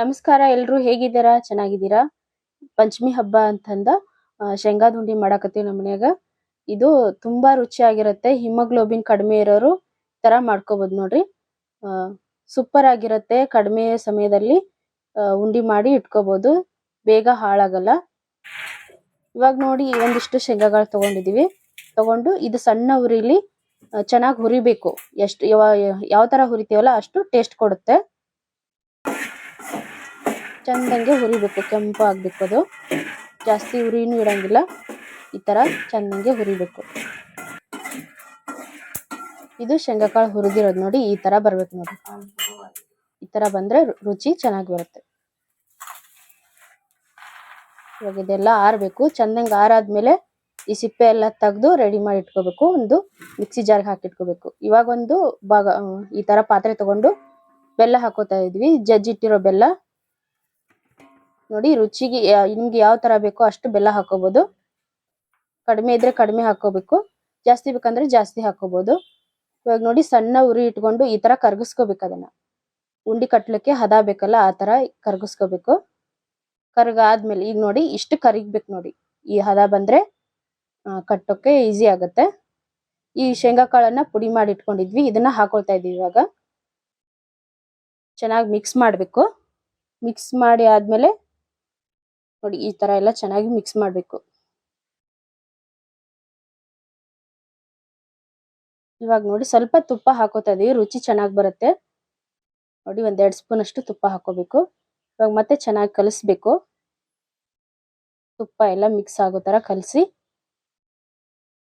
ನಮಸ್ಕಾರ, ಎಲ್ರು ಹೇಗಿದ್ದೀರಾ? ಚೆನ್ನಾಗಿದ್ದೀರಾ? ಪಂಚಮಿ ಹಬ್ಬ ಅಂತಂದ ಶೇಂಗಾದ ಉಂಡಿ ಮಾಡಾಕತ್ತೀವಿ ನಮ್ಮ ಮನ್ಯಾಗ. ಇದು ತುಂಬಾ ರುಚಿಯಾಗಿರುತ್ತೆ, ಹಿಮೋಗ್ಲೋಬಿನ್ ಕಡಿಮೆ ಇರೋರು ತರ ಮಾಡ್ಕೋಬಹುದು ನೋಡ್ರಿ. ಸೂಪರ್ ಆಗಿರುತ್ತೆ, ಕಡಿಮೆ ಸಮಯದಲ್ಲಿ ಉಂಡಿ ಮಾಡಿ ಇಟ್ಕೋಬಹುದು ಬೇಗ ಹಾಳಾಗಲ್ಲ. ಇವಾಗ ನೋಡಿ ಒಂದಿಷ್ಟು ಶೇಂಗಾಗಳು ತಗೊಂಡಿದೀವಿ. ತಗೊಂಡು ಇದು ಸಣ್ಣ ಉರಿಲಿ ಚೆನ್ನಾಗಿ ಹುರಿಬೇಕು. ಎಷ್ಟು ಯಾವ ತರ ಹುರಿತೀವಲ್ಲ ಅಷ್ಟು ಟೇಸ್ಟ್ ಕೊಡುತ್ತೆ. ಚಂದಂಗೆ ಹುರಿಬೇಕು, ಕೆಂಪು ಆಗಬೇಕು ಅದು. ಜಾಸ್ತಿ ಉರಿನೂ ಇಡಂಗಿಲ್ಲ. ಈ ತರ ಚಂದಂಗೆ ಹುರಿಬೇಕು. ಇದು ಶೇಂಗಾಕಾಳು ಹುರಿದಿರೋದು ನೋಡಿ, ಈ ತರ ಬರ್ಬೇಕು ನೋಡಿ. ಈ ಥರ ಬಂದ್ರೆ ರುಚಿ ಚೆನ್ನಾಗಿ ಬರುತ್ತೆ. ಇವಾಗ ಇದೆಲ್ಲ ಆರಬೇಕು. ಚಂದಂಗೆ ಆರಾದ್ಮೇಲೆ ಈ ಸಿಪ್ಪೆ ಎಲ್ಲ ತೆಗೆದು ರೆಡಿ ಮಾಡಿ ಇಟ್ಕೋಬೇಕು. ಒಂದು ಮಿಕ್ಸಿ ಜಾರ್ಗೆ ಹಾಕಿ ಇಟ್ಕೋಬೇಕು. ಇವಾಗ ಒಂದು ಭಾಗ, ಈ ತರ ಪಾತ್ರೆ ತಗೊಂಡು ಬೆಲ್ಲ ಹಾಕೋತಾ ಇದ್ವಿ. ಜಜ್ಜಿಟ್ಟಿರೋ ಬೆಲ್ಲ ನೋಡಿ ರುಚಿಗೆ ನಿಮ್ಗೆ ಯಾವ ತರ ಬೇಕೋ ಅಷ್ಟು ಬೆಲ್ಲ ಹಾಕೋಬಹುದು ಕಡಿಮೆ ಇದ್ರೆ ಕಡಿಮೆ ಹಾಕೋಬೇಕು. ಜಾಸ್ತಿ ಬೇಕಂದ್ರೆ ಜಾಸ್ತಿ ಹಾಕೋಬಹುದು ಇವಾಗ ನೋಡಿ ಸಣ್ಣ ಉರಿ ಇಟ್ಕೊಂಡು ಈ ತರ ಕರ್ಗಿಸ್ಕೋಬೇಕು ಅದನ್ನ. ಉಂಡಿ ಕಟ್ಲಕ್ಕೆ ಹದ ಬೇಕಲ್ಲ ಆ ತರ ಕರ್ಗಿಸ್ಕೋಬೇಕು. ಕರ್ಗಾದ್ಮೇಲೆ ಈಗ ನೋಡಿ ಇಷ್ಟು ಕರಿಗ್ಬೇಕು ನೋಡಿ. ಈ ಹದ ಬಂದ್ರೆ ಕಟ್ಟೋಕೆ ಈಸಿ ಆಗತ್ತೆ. ಈ ಶೇಂಗಾ ಕಾಳನ್ನ ಪುಡಿ ಮಾಡಿ ಇಟ್ಕೊಂಡಿದ್ವಿ. ಇದನ್ನ ಹಾಕೊಳ್ತಾ ಇದೀವಿ ಇವಾಗ. ಚೆನ್ನಾಗಿ ಮಿಕ್ಸ್ ಮಾಡ್ಬೇಕು. ಮಿಕ್ಸ್ ಮಾಡಿ ಆದ್ಮೇಲೆ ನೋಡಿ, ಈ ತರ ಎಲ್ಲ ಚೆನ್ನಾಗಿ ಮಿಕ್ಸ್ ಮಾಡಬೇಕು. ಇವಾಗ ನೋಡಿ, ಸ್ವಲ್ಪ ತುಪ್ಪ ಹಾಕೋತಾ ಇದೀವಿ. ರುಚಿ ಚೆನ್ನಾಗಿ ಬರುತ್ತೆ. ನೋಡಿ, ಒಂದೆರಡು ಸ್ಪೂನ್ ಅಷ್ಟು ತುಪ್ಪ ಹಾಕೋಬೇಕು. ಇವಾಗ ಮತ್ತೆ ಚೆನ್ನಾಗಿ ಕಲಿಸ್ಬೇಕು. ತುಪ್ಪ ಎಲ್ಲ ಮಿಕ್ಸ್ ಆಗೋ ತರ ಕಲಸಿ.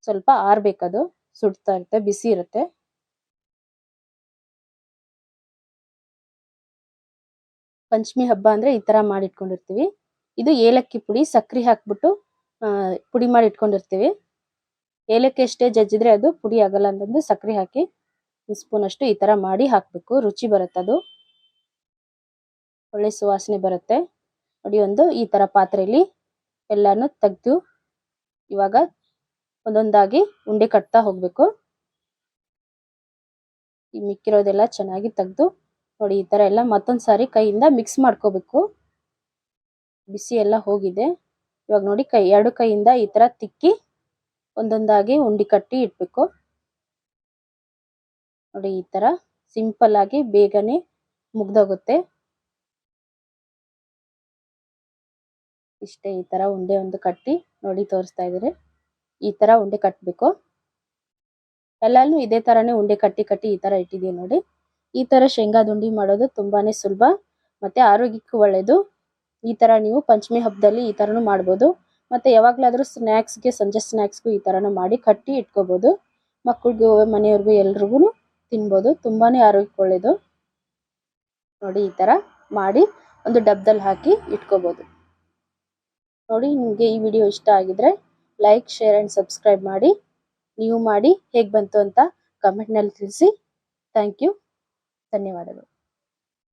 ಸ್ವಲ್ಪ ಆರ್ಬೇಕದು ಸುಡ್ತಾ ಇರುತ್ತೆ, ಬಿಸಿ ಇರುತ್ತೆ. ಪಂಚಮಿ ಹಬ್ಬ ಅಂದ್ರೆ ಈ ತರ ಮಾಡಿ ಇಟ್ಕೊಂಡಿರ್ತೀವಿ ಇದು ಏಲಕ್ಕಿ ಪುಡಿ ಸಕ್ಕರೆ ಹಾಕ್ಬಿಟ್ಟು ಪುಡಿ ಮಾಡಿ ಇಟ್ಕೊಂಡಿರ್ತೀವಿ. ಏಲಕ್ಕಿ ಎಷ್ಟೇ ಜಜ್ಜಿದ್ರೆ ಅದು ಪುಡಿ ಆಗಲ್ಲ ಅಂತಂದು ಸಕ್ಕರೆ ಹಾಕಿ, ಒಂದು ಸ್ಪೂನ್ ಅಷ್ಟು ಈ ತರ ಮಾಡಿ ಹಾಕಬೇಕು. ರುಚಿ ಬರುತ್ತೆ ಅದು. ಒಳ್ಳೆ ಸುವಾಸನೆ ಬರುತ್ತೆ. ನೋಡಿ, ಒಂದು ಈ ತರ ಪಾತ್ರೆಯಲ್ಲಿ ಎಲ್ಲಾನು ತೆಗ್ದು, ಇವಾಗ ಒಂದೊಂದಾಗಿ ಉಂಡೆ ಕಟ್ತಾ ಹೋಗ್ಬೇಕು. ಈ ಮಿಕ್ಕಿರೋದೆಲ್ಲ ಚೆನ್ನಾಗಿ ತೆಗ್ದು, ನೋಡಿ, ಈ ತರ ಎಲ್ಲ ಮತ್ತೊಂದು ಸಾರಿ ಕೈಯಿಂದ ಮಿಕ್ಸ್ ಮಾಡ್ಕೋಬೇಕು. ಬಿಸಿ ಎಲ್ಲ ಹೋಗಿದೆ. ಇವಾಗ ನೋಡಿ ಕೈ, ಎರಡು ಕೈಯಿಂದ ಈ ತರ ತಿಕ್ಕಿ ಒಂದೊಂದಾಗಿ ಉಂಡಿ ಕಟ್ಟಿ ಇಟ್ಬೇಕು ನೋಡಿ ಈ ತರ ಸಿಂಪಲ್ ಆಗಿ ಬೇಗನೆ ಮುಗ್ದೋಗುತ್ತೆ. ಇಷ್ಟೇ ಈ ತರ ಉಂಡೆ ಒಂದು ಕಟ್ಟಿ ನೋಡಿ ತೋರಿಸ್ತಾ ಇದ್ದಾರೆ. ಈ ತರ ಉಂಡೆ ಕಟ್ಟಬೇಕು ಎಲ್ಲಾನು ಇದೇ ತರಾನೇ ಉಂಡೆ ಕಟ್ಟಿ ಕಟ್ಟಿ ಈ ತರ ಇಟ್ಟಿದೀವಿ ನೋಡಿ. ಈ ತರ ಶೇಂಗಾದ ಉಂಡಿ ಮಾಡೋದು ತುಂಬಾನೇ ಸುಲಭ, ಮತ್ತೆ ಆರೋಗ್ಯಕ್ಕೂ ಒಳ್ಳೇದು. ಈ ತರ ನೀವು ಪಂಚಮಿ ಹಬ್ಬದಲ್ಲಿ ಈ ತರನು ಮಾಡ್ಬೋದು. ಮತ್ತೆ ಯಾವಾಗ್ಲಾದ್ರೂ ಸ್ನ್ಯಾಕ್ಸ್ಗೆ ಸಂಜೆ ಸ್ನ್ಯಾಕ್ಸ್ಗೂ ಈ ತರನು ಮಾಡಿ ಕಟ್ಟಿ ಇಟ್ಕೋಬಹುದು ಮಕ್ಕಳಿಗೂ, ಮನೆಯವ್ರಿಗೂ ಎಲ್ರಿಗೂ ತಿನ್ಬೋದು. ತುಂಬಾನೇ ಆರೋಗ್ಯಕ್ಕೆ ಒಳ್ಳೇದು ನೋಡಿ ಈ ತರ ಮಾಡಿ ಒಂದು ಡಬ್ಬದಲ್ಲಿ ಹಾಕಿ ಇಟ್ಕೋಬಹುದು ನೋಡಿ ನಿಮ್ಗೆ ಈ ವಿಡಿಯೋ ಇಷ್ಟ ಆಗಿದ್ರೆ ಲೈಕ್ ಶೇರ್ ಅಂಡ್ ಸಬ್ಸ್ಕ್ರೈಬ್ ಮಾಡಿ. ನೀವು ಮಾಡಿ ಹೇಗ್ ಬಂತು ಅಂತ ಕಮೆಂಟ್ನಲ್ಲಿ ತಿಳಿಸಿ. ಥ್ಯಾಂಕ್ ಯು ಧನ್ಯವಾದಗಳು.